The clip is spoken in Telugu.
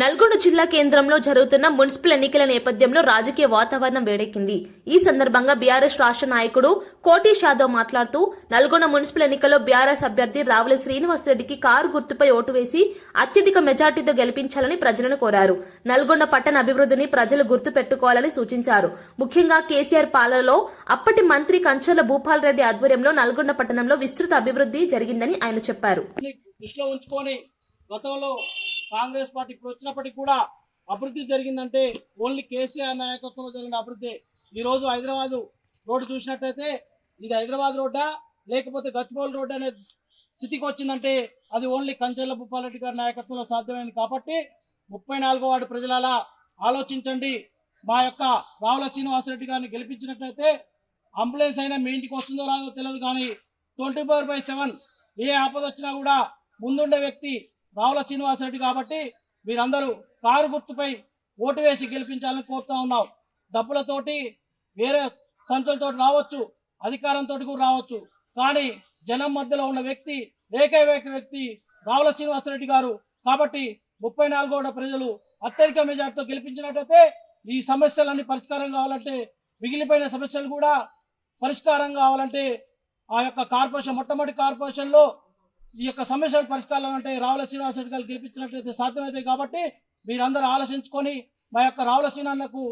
నల్గొండ జిల్లా కేంద్రంలో జరుగుతున్న మున్సిపల్ ఎన్నికల నేపథ్యంలో రాజకీయ వాతావరణం వేడెక్కింది. ఈ సందర్భంగా బీఆర్ఎస్ రాష్ట్ర నాయకుడు కోటి యాదవ్ మాట్లాడుతూ నల్గొండ మున్సిపల్ ఎన్నికల్లో బీఆర్ఎస్ అభ్యర్థి రావుల శ్రీనివాసరెడ్డికి కారు గుర్తుపై ఓటు వేసి అత్యధిక మెజార్టీతో గెలిపించాలని ప్రజలను కోరారు. నల్గొండ పట్టణ అభివృద్ధిని ప్రజలు గుర్తు పెట్టుకోవాలని సూచించారు. ముఖ్యంగా కేసీఆర్ పాలనలో అప్పటి మంత్రి కంచర్ల భూపాల్ రెడ్డి ఆధ్వర్యంలో నల్గొండ పట్టణంలో విస్తృత అభివృద్ధి జరిగిందని ఆయన చెప్పారు. గతంలో కాంగ్రెస్ పార్టీ ఇప్పుడు వచ్చినప్పటికీ కూడా అభివృద్ధి జరిగిందంటే ఓన్లీ కేసీఆర్ నాయకత్వంలో జరిగిన అభివృద్ధి. ఈరోజు హైదరాబాదు రోడ్డు చూసినట్టయితే ఇది హైదరాబాద్ రోడ్డా లేకపోతే గచ్చిబౌల్ రోడ్డు అనే స్థితికి వచ్చిందంటే అది ఓన్లీ కంచెల్లపు భూపాలరెడ్డి గారి నాయకత్వంలో సాధ్యమైంది కాబట్టి ముప్పై నాలుగో వార్డు ప్రజలలా ఆలోచించండి. మా యొక్క రావుల శ్రీనివాసరెడ్డి గారిని గెలిపించినట్లయితే అంబులెన్స్ అయినా మీ ఇంటికి వస్తుందో రాదో తెలియదు కానీ ట్వంటీ ఫోర్ బై సెవెన్ ఏ ఆపద వచ్చినా కూడా ముందుండే వ్యక్తి రావుల శ్రీనివాసరెడ్డి కాబట్టి మీరందరూ కారు గుర్తుపై ఓటు వేసి గెలిపించాలని కోరుతా ఉన్నాం. డబ్బులతోటి వేరే సంచులతో రావచ్చు అధికారంతో కూడా రావచ్చు. కానీ జనం మధ్యలో ఉన్న వ్యక్తి ఏకైక వ్యక్తి రావుల శ్రీనివాసరెడ్డి గారు. కాబట్టి ముప్పై నాలుగోడ ప్రజలు అత్యధిక మెజార్టీతో గెలిపించినట్లయితే ఈ సమస్యలన్నీ పరిష్కారం కావాలంటే మిగిలిపోయిన సమస్యలు కూడా పరిష్కారం కావాలంటే ఆ యొక్క కార్పొరేషన్ మొట్టమొదటి కార్పొరేషన్లో ఈ యొక్క సమస్యల పరిష్కారం అంటే రావుల శ్రీనివాసరెడ్డి గారు గెలిపించినట్లయితే సాధ్యమవుతాయి కాబట్టి మీరందరూ ఆలోచించుకొని మా యొక్క రావుల శ్రీనన్నకు